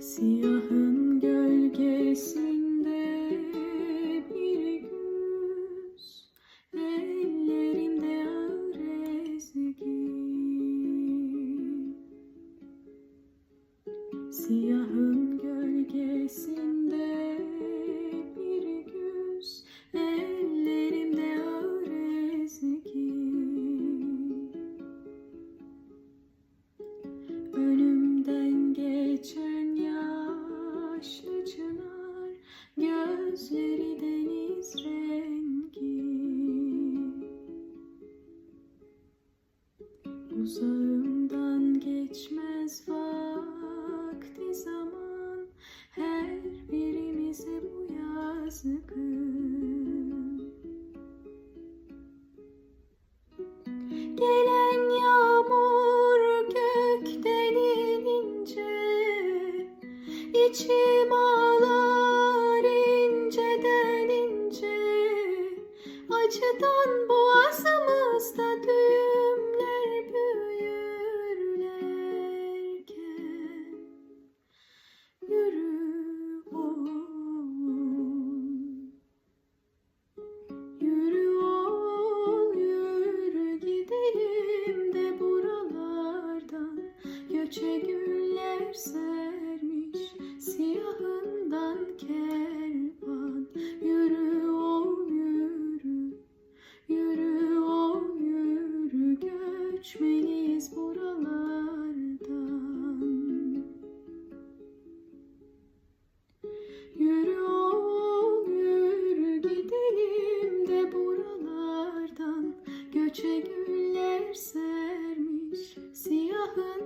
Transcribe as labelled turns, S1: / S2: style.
S1: Siyahın gölgesinde bir güz Ellerimde ağır ezgi. Siyahın gölgesinde Gözleri deniz rengi. Uzağımdan geçmez vakti zaman. Her birimize bu yazgın Gelen yağmur gökten inince içim acıdan boğazımızda düğümler büyürlerken yürü oğlum yürü oğul yürü gidelim de buralardan göçe güllerse Biz buralardan Yürü ol yürü gidelim de buralardan. Göçe güller sermiş siyahın